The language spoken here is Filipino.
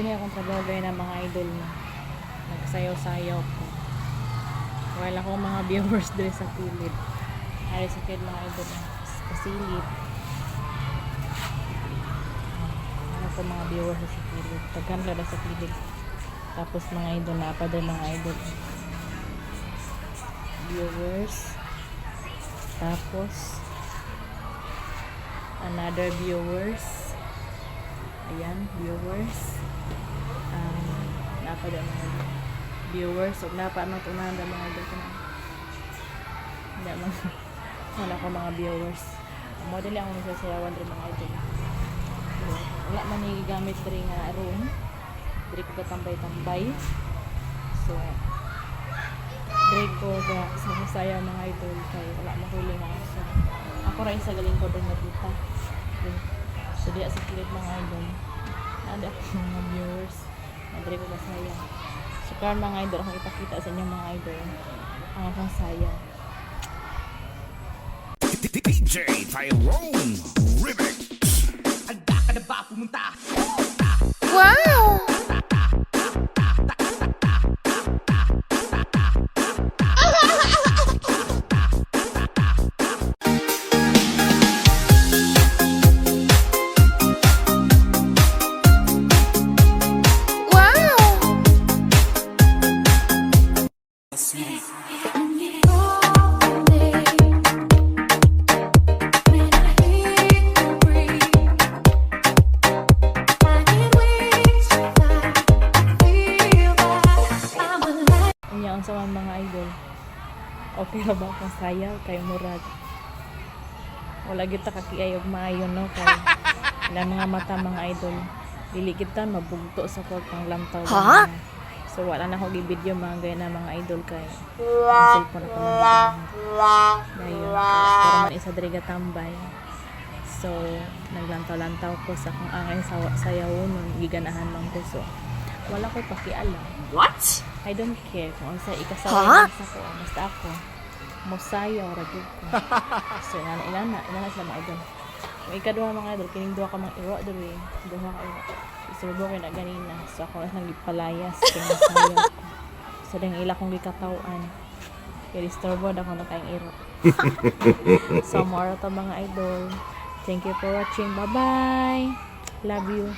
Hindi akong trabaho gaya ng mga idol mo. Nagsayaw-sayaw ko. Wala akong mga viewers dito sa kilid. Ay, sa kilid mga idol mo. Kasilip. Ano ko mga viewers sa kilid. Tagkan ka sa kilid. Tapos mga idol na pa doon mga idol. Viewers. Tapos another viewers. Ayan, viewers. Doon mga viewers. So, napa ano ito na mga ko na. Man. Wala ko mga viewers. Model ako nagsasayawan rin mga idol. Wala man ni gamit rin nga room. Diri ko katambay-tambay. So, diri ko ga sa mga idol kay wala mahuli nga sa ako ra isa galing ko doon nagita. So, di sa kilid mga idol. Ako mga viewers. Nadiri ko kasaya. So, karon mga idol, akong ipakita sa inyo mga idol ang akong saya. DJ Tyrone Remix. Handa ka na ba pumunta? Ang sama mga idol. Okay ra ba akong saya kay murag. Wala gyud ta kakiay og maayo no kay ilang mga mata mga idol. Dili kita mabugto sa kwartang pang lantaw. Ha? So wala na ako gi-video mga gaya na mga idol kay cellphone ako lang. Dayon. Isa diri tambay. So, naglantaw-lantaw ko sa kung angay sa sayawon nun, giganahan lang ko. So, wala ko pakialam. What? I don't care kung ano sa ikasawa huh? sa ko. Basta ako, musayaw, ragid ko. so, inana, inana, inana sila mga idol. Kung ikaduha mga idol, kining duha ka mga iro, dali, duha ka iro. Isubo ko na ganina. So, ako na nang ipalayas, kaya musayaw ko. So, dahil ila kong gikatawan. Kaya disturbo na ako na kayong iro. so, more to mga idol. Thank you for watching. Bye-bye. Love you.